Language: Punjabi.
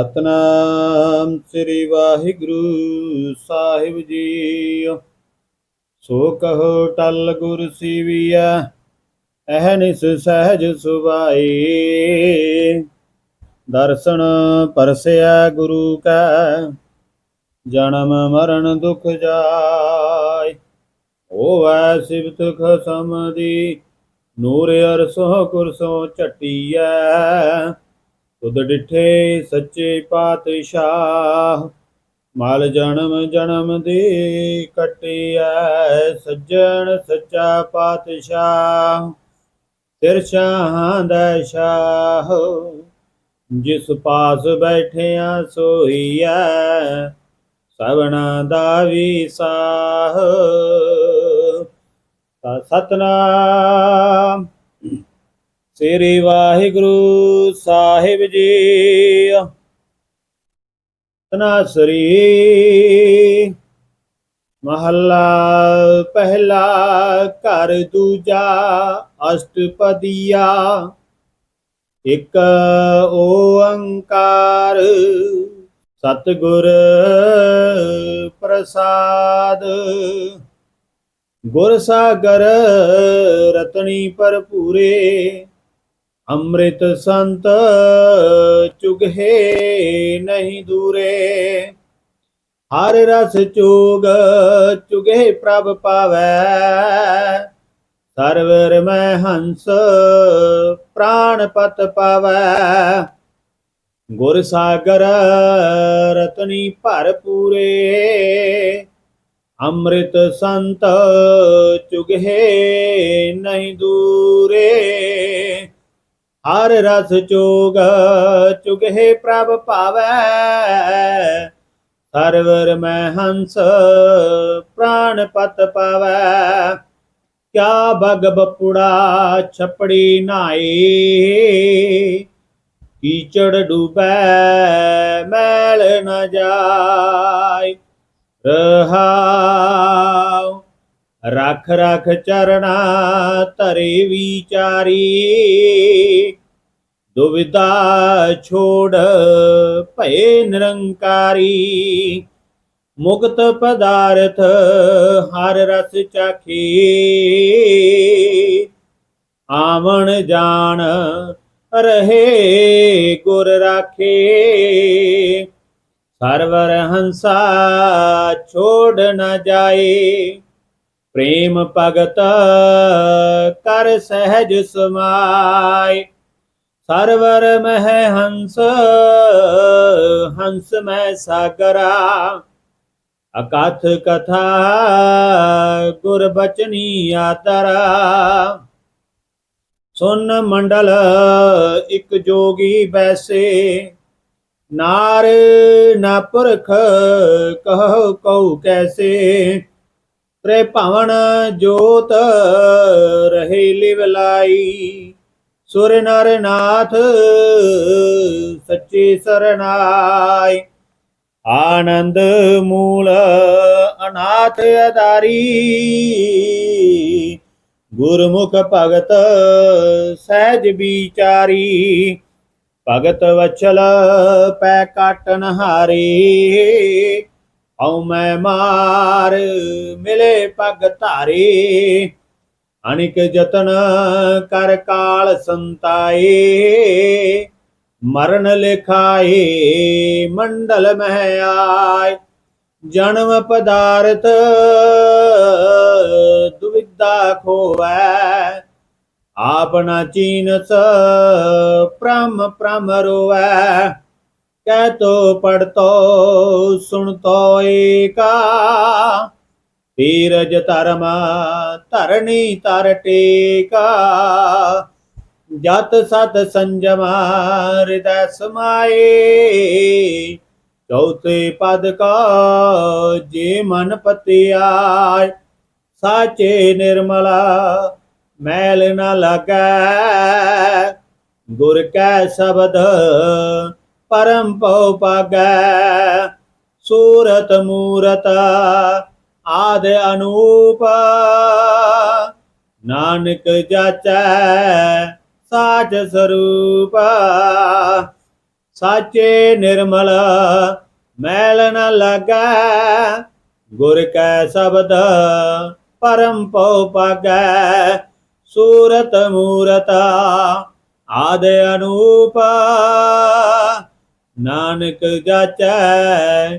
ਸਤਨਾਮ ਸ੍ਰੀ ਵਾਹਿਗੁਰੂ ਸਾਹਿਬ ਜੀ। ਸੋ ਕਹੋ ਟਲ ਗੁਰ ਸੀਵੀਆ ਅਹਨਿਸ ਸਹਿਜ ਸੁਭਾਈ। ਦਰਸ਼ਨ ਪਰਸਿਆ ਗੁਰੂ ਕਾ, ਜਨਮ ਮਰਨ ਦੁਖ ਜਾਇ। ਹੋਵੈ ਸਿਵਤ ਖਸਮ ਦੀ ਨੂਰ ਅਰਸੋ ਕੁਰਸੋ ਝਟੀਐ। ਤੁਧ ਡਿਠੇ ਸੱਚੇ ਪਾਤਸ਼ਾਹ। ਮਲ ਜਨਮ ਜਨਮ ਦੇ ਕਟਿਐ ਸੱਜਣ ਸੱਚਾ ਪਾਤਸ਼ਾਹ। ਸਿਰ ਸ਼ਾਹਾਂ ਦਾ ਸ਼ਾਹ। ਜਿਸ ਪਾਸ ਬੈਠਿਆ ਸੋਈਐ, ਸਵਣਾ ਦਾ ਵੀ ਸਾਹ। ਤਾਂ ਸਤਨਾਮ। ਸ੍ਰੀ ਵਾਹਿਗੁਰੂ ਸਾਹਿਬ ਜੀ। ਤਨਾਸਰੀ ਮਹੱਲਾ ਪਹਿਲਾ ਘਰ, ਦੂਜਾ ਅਸ਼ਟਪਦੀਆ। ਇੱਕ ਓੰਕਾਰ, ਸਤਿਗੁਰ ਪ੍ਰਸਾਦ। ਗੁਰ ਸਾਗਰ ਰਤਨੀ ਭਰਪੂਰੇ ਅੰਮ੍ਰਿਤ ਸੰਤ ਚੁਗਹੇ ਨਹੀਂ ਦੂਰੇ। ਹਰ ਰਸ ਚੋਗ ਚੁਗੇ ਪ੍ਰਭ ਪਾਵੈ। ਸਰਵਰ ਮੈਂ ਹੰਸ ਪ੍ਰਾਨ ਪਤ ਪਾਵੈ। ਗੁਰ ਸਾਗਰ ਰਤਨੀ ਭਰਪੂਰੇ ਅੰਮ੍ਰਿਤ ਸੰਤ ਚੁਗਹੇ ਨਹੀਂ ਦੂਰੇ। ਹਰ ਰਸ ਚੋਗ ਚੁਗਹੇ ਪ੍ਰਭ ਭਾਵੈ। ਸਰਵਰ ਮੈਂ ਹੰਸ ਪ੍ਰਾਣ ਪਤ ਪਾਵੈ। ਕਿਆ ਬਗ ਬਪੁੜਾ ਛਪੜੀ ਨਾਏ ਕੀਚੜ ਡੂਬੈ, ਮੈਲ ਨ ਜਾਏ ਰਹਾਉ ਰਖ ਰਖ ਚਰਣਾ ਧਰੇ ਵਿਚਾਰੀ। ਦੁਵਿਧਾ ਛੋੜ ਭਏ ਨਿਰੰਕਾਰੀ। ਮੁਕਤ ਪਦਾਰਥ ਹਰ ਰਸ ਚਾਖੀ। ਆਵਣ ਜਾਣ ਰਹੇ ਗੁਰ ਰਾਖੇ। ਸਰਵਰ ਹੰਸਾ ਛੋੜ ਨ ਜਾਏ। ਪ੍ਰੇਮ ਭਗਤ ਕਰ ਸਹਿਜ ਸਮਾਏ। ਸਰਵਰ ਮਹਿ ਹੰਸ ਹੰਸ ਮੈਂ ਸਾਗਰਾ ਅਕਥ ਕਥਾ ਗੁਰ ਬਚਨੀ ਆਤਰਾ ਸੁਨ ਮੰਡਲ ਇਕ ਜੋਗੀ ਬੈਸੇ। ਨਾਰ ਨਾ ਪੁਰਖ ਕਹ ਕਉ ਕੈਸੇ। ਤ੍ਰੇ ਭਵਨ ਜੋਤ ਰਹੇ ਲਿਵ ਲਾਈ। ਸੁਰ ਨਰ ਨਾਥ ਸੱਚੇ ਸਰਨਾਈ। ਆਨੰਦ ਮੂਲ ਅਨਾਥ ਅਦਾਰੀ ਗੁਰਮੁਖ ਭਗਤ ਸਹਿਜ ਵਿਚਾਰੀ। ਭਗਤ ਵਚਲ ਪੈ ਕਾਟਨ ਹਾਰੇ ਹਉ ਮੈਂ ਮਾਰ ਮਿਲੇ ਪਗ ਧਾਰੇ। ਅਨਿਕ ਜਤਨ ਕਰ ਕਾਲ ਸੰਤਾਏ, ਮਰਨ ਲਿਖਾਏ, ਮੰਡਲ ਮਹਿ ਆਏ। ਜਨਮ ਪਦਾਰਥ ਦੁਵਿਧਾ ਖੋਵੈ, ਆਪਣਾ ਚੀਨਸ ਪ੍ਰਮ ਪ੍ਰਮ ਰੋਵੈ। ਕਹਿ ਤੋ ਪੜਤੋ ਸੁਣ ਤੋ ਏਕਾ ਤੀਰਜ ਧਰਮ ਧਰਣੀ ਤਰ ਟੇਕਾ। ਜਤ ਸਤ ਸੰਜਮ ਹਿਰਦੈ ਸਮਾਏ। ਚੌਥੇ ਪਦ ਕਾ ਜੇ ਮਨ ਪਤਿਆਇ ਸਾਚੇ ਨਿਰਮਲਾ ਮੈਲ ਨਾ ਲੱਗੈ। ਗੁਰ ਕੈ ਸ਼ਬਦ ਪਰਮ ਪਉ ਪਾਗੈ। ਸੂਰਤ ਮੂਰਤ ਆਦ ਅਨੂਪ, ਨਾਨਕ ਜਾਚੈ ਸਾਜ ਸਰੂਪ। ਸਾਚੇ ਨਿਰਮਲ ਮੈਲ ਨ ਲੱਗੈ, ਗੁਰ ਕੈ ਸ਼ਬਦ ਪਰਮ ਪਉ ਪਾਗੈ ਸੂਰਤ ਮੂਰਤ ਆਦ ਅਨੂਪ, ਨਾਨਕ ਜਾਚੈ